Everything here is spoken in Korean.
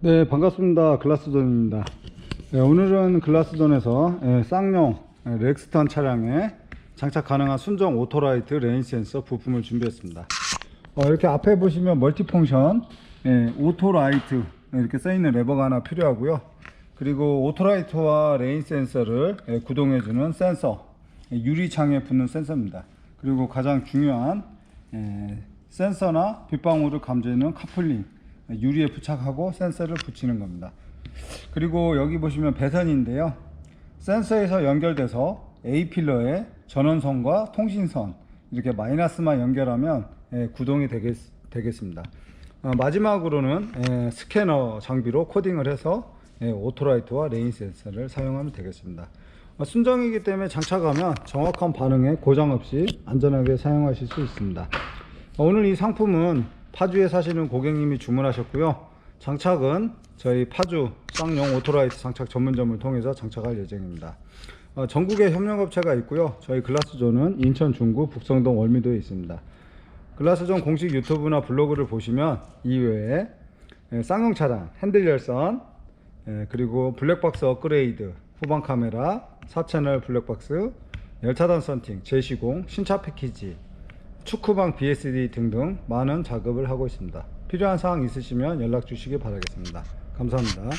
네 반갑습니다. 글라스존입니다. 네, 오늘은 글라스존에서 예, 쌍용 예, 렉스턴 차량에 장착 가능한 순정 오토라이트 레인 센서 부품을 준비했습니다. 어, 이렇게 앞에 보시면 멀티펑션 예, 오토라이트 이렇게 써있는 레버가 하나 필요하고요. 그리고 오토라이트와 레인 센서를 예, 구동해주는 센서 예, 유리창에 붙는 센서입니다. 그리고 가장 중요한 예, 센서나 빗방울을 감지하는 카플링 유리에 부착하고 센서를 붙이는 겁니다. 그리고 여기 보시면 배선인데요. 센서에서 연결돼서 A 필러에 전원선과 통신선 이렇게 마이너스만 연결하면 예, 구동이 되겠, 되겠습니다. 어, 마지막으로는 예, 스캐너 장비로 코딩을 해서 예, 오토라이트와 레인 센서를 사용하면 되겠습니다. 어, 순정이기 때문에 장착하면 정확한 반응에 고장 없이 안전하게 사용하실 수 있습니다. 어, 오늘 이 상품은 파주에 사시는 고객님이 주문하셨고요. 장착은 저희 파주 쌍용 오토라이트 장착 전문점을 통해서 장착할 예정입니다. 어, 전국에 협력업체가 있고요. 저희 글라스존은 인천 중구 북성동 월미도에 있습니다. 글라스존 공식 유튜브나 블로그를 보시면 이외에 예, 쌍용 차량 핸들 열선 예, 그리고 블랙박스 업그레이드 후방 카메라 4채널 블랙박스 열차단 썬팅 제시공 신차 패키지 축구방 BSD 등등 많은 작업을 하고 있습니다. 필요한 사항 있으시면 연락 주시기 바라겠습니다. 감사합니다.